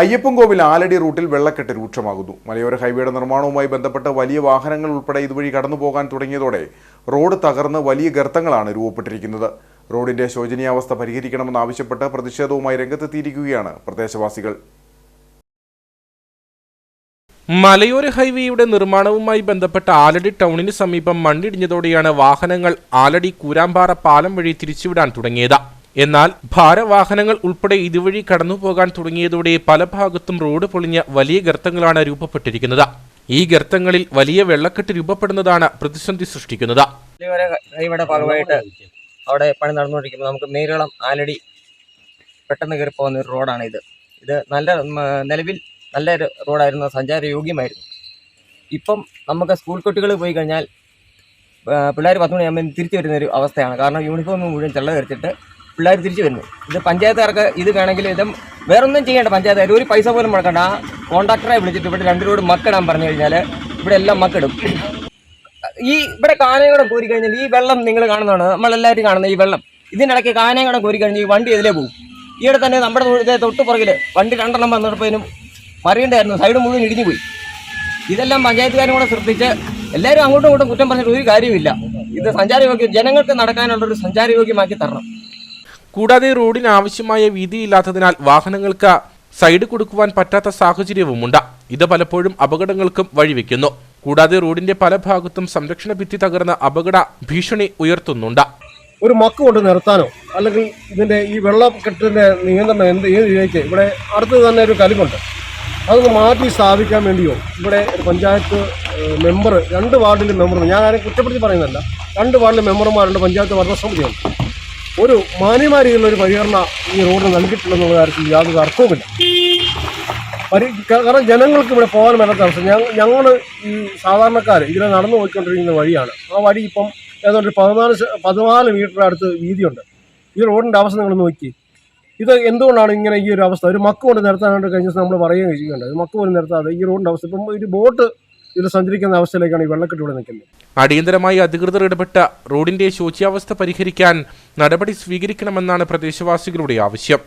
അയ്യപ്പൻകോവിൽ ആലടി റൂട്ടിൽ വെള്ളക്കെട്ട് രൂക്ഷമാകുന്നു. മലയോര ഹൈവേയുടെ നിർമ്മാണവുമായി ബന്ധപ്പെട്ട് വലിയ വാഹനങ്ങൾ ഉൾപ്പെടെ ഇതുവഴി കടന്നു പോകാൻ തുടങ്ങിയതോടെ റോഡ് തകർന്ന് വലിയ ഗർത്തങ്ങളാണ് രൂപപ്പെട്ടിരിക്കുന്നത്. റോഡിന്റെ ശോചനീയാവസ്ഥ പരിഹരിക്കണമെന്നാവശ്യപ്പെട്ട് പ്രതിഷേധവുമായി രംഗത്തെത്തിയിരിക്കുകയാണ് പ്രദേശവാസികൾ. മലയോര ഹൈവേയുടെ നിർമ്മാണവുമായി ബന്ധപ്പെട്ട ആലടി ടൗണിന് സമീപം മണ്ണിടിഞ്ഞതോടെയാണ് വാഹനങ്ങൾ ആലടി കൂരാമ്പാറ പാലം വഴി തിരിച്ചുവിടാൻ തുടങ്ങിയത്. എന്നാൽ ഭാരവാഹനങ്ങൾ ഉൾപ്പെടെ ഇതുവഴി കടന്നുപോകാൻ തുടങ്ങിയതോടെ പല ഭാഗത്തും റോഡ് പൊളിഞ്ഞ വലിയ ഗർത്തങ്ങളാണ് രൂപപ്പെട്ടിരിക്കുന്നത്. ഈ ഗർത്തങ്ങളിൽ വലിയ വെള്ളക്കെട്ട് രൂപപ്പെടുന്നതാണ് പ്രതിസന്ധി സൃഷ്ടിക്കുന്നത്. ഭാഗമായിട്ട് അവിടെ പണി നടന്നുകൊണ്ടിരിക്കുമ്പോൾ നമുക്ക് മേരളം ആലടി പെട്ടെന്ന് കയറി പോകുന്ന ഒരു റോഡാണ് ഇത് ഇത് നല്ല നിലവിൽ നല്ല റോഡായിരുന്നു. സഞ്ചാര യോഗ്യമായിരുന്നു. ഇപ്പം നമുക്ക് സ്കൂൾ കുട്ടികൾ പോയി കഴിഞ്ഞാൽ പിള്ളേർ പത്ത് മണിയാകുമ്പോൾ തിരിച്ചു വരുന്ന ഒരു അവസ്ഥയാണ്. കാരണം യൂണിഫോം മുഴുവൻ ചെള്ള ധരിച്ചിട്ട് പിള്ളേർ തിരിച്ചു വരുന്നു. ഇത് പഞ്ചായത്തുകാർക്ക് ഇത് വേണമെങ്കിൽ ഇത് വേറൊന്നും ചെയ്യേണ്ട പഞ്ചായത്തുകാർ ഒരു പൈസ പോലും മുടക്കണ്ട. ആ കോൺട്രാക്ടറെ വിളിച്ചിട്ട് ഇവിടെ രണ്ട് റോഡ് മക്കിടാൻ പറഞ്ഞു കഴിഞ്ഞാൽ ഇവിടെ എല്ലാം മക്കിടും. ഈ ഇവിടെ കാനയകടം കോരി കഴിഞ്ഞാൽ ഈ വെള്ളം നിങ്ങൾ കാണുന്നതാണ്. നമ്മളെല്ലാവരും കാണുന്ന ഈ വെള്ളം. ഇതിനിടയ്ക്ക് കാനയകടം കോരി കഴിഞ്ഞാൽ ഈ വണ്ടി ഇതിലേ പോകും. ഈയിടെ തന്നെ നമ്മുടെ തൊട്ട് പുറകിൽ വണ്ടി രണ്ടെണ്ണം വന്നപ്പോഴേനും മറിയണ്ടായിരുന്നു. സൈഡ് മുഴുവൻ ഇടിഞ്ഞു പോയി. ഇതെല്ലാം പഞ്ചായത്തുകാരും കൂടെ ശ്രദ്ധിച്ച് എല്ലാവരും അങ്ങോട്ടും ഇങ്ങോട്ടും കുറ്റം പറഞ്ഞിട്ട് ഒരു കാര്യമില്ല ഇത് സഞ്ചാരയോഗ്യം ജനങ്ങൾക്ക് നടക്കാനുള്ളൊരു സഞ്ചാരയോഗ്യമാക്കി തരണം. കൂടാതെ റോഡിന് ആവശ്യമായ വീതിയില്ലാത്തതിനാൽ വാഹനങ്ങൾക്ക് സൈഡ് കൊടുക്കുവാൻ പറ്റാത്ത സാഹചര്യവുമുണ്ട്. ഇത് പലപ്പോഴും അപകടങ്ങൾക്കും വഴിവെക്കുന്നു. കൂടാതെ റോഡിന്റെ പല ഭാഗത്തും സംരക്ഷണ ഭിത്തി തകർന്ന അപകട ഭീഷണി ഉയർത്തുന്നുണ്ട്. ഒരു മക്ക് കൊണ്ട് നിർത്താനോ അല്ലെങ്കിൽ ഇതിന്റെ ഈ വെള്ളക്കെട്ടിന്റെ നിയന്ത്രണം എന്ത് ഏത് രീതിക്ക് ഇവിടെ അടുത്ത് തന്നെ ഒരു കലിമുണ്ട് അതൊന്ന് മാറ്റി സ്ഥാപിക്കാൻ വേണ്ടിയോ? ഇവിടെ പഞ്ചായത്ത് മെമ്പർ രണ്ട് വാർഡിലെ മെമ്പർ ഞാൻ ആരും കുറ്റപ്പെടുത്തി പറയുന്നതല്ല. രണ്ട് വാർഡിലെ മെമ്പർമാരുണ്ട് പഞ്ചായത്ത് ഭരണസമിതിയുണ്ട് ഒരു മാന്യമായ രീതിയിലുള്ള ഒരു പരിഹരണ ഈ റോഡ് നൽകിയിട്ടില്ലെന്നുള്ള കാര്യത്തിൽ യാതൊരു അർത്ഥവുമില്ല. പരി കാരണം ജനങ്ങൾക്ക് ഇവിടെ പോകാൻ മേലാത്ത അവസ്ഥ. ഞങ്ങൾ ഈ സാധാരണക്കാർ ഇതിനെ നടന്നു പോയിക്കൊണ്ടിരിക്കുന്ന വഴിയാണ്. ആ വഴി ഇപ്പം ഏതാണ്ട് പതിനാല് പതിനാല് മീറ്റർ അടുത്ത് വീതിയുണ്ട്. ഈ റോഡിന്റെ അവസ്ഥ നിങ്ങൾ നോക്കി. ഇത് എന്തുകൊണ്ടാണ് ഇങ്ങനെ ഈ ഒരു അവസ്ഥ? ഒരു മക്ക് കൊണ്ട് നിർത്താനായിട്ട് കഴിഞ്ഞ ദിവസം നമ്മൾ പറയുകയും ചെയ്യുന്നുണ്ട് ഒരു മക്ക് കൊണ്ട് നിർത്താതെ ഈ റോഡിന്റെ അവസ്ഥ. ഇപ്പം ഒരു ബോട്ട് ഇതിൽ സഞ്ചരിക്കുന്ന അവസ്ഥയിലേക്കാണ് ഈ വെള്ളക്കെട്ട് ഇവിടെ നിൽക്കുന്നത്. അടിയന്തരമായി അധികൃതർ ഇടപെട്ട റോഡിന്റെ ശോച്യാവസ്ഥ പരിഹരിക്കാൻ നടപടി സ്വീകരിക്കണമെന്നാണ് പ്രദേശവാസികളുടെ ആവശ്യം.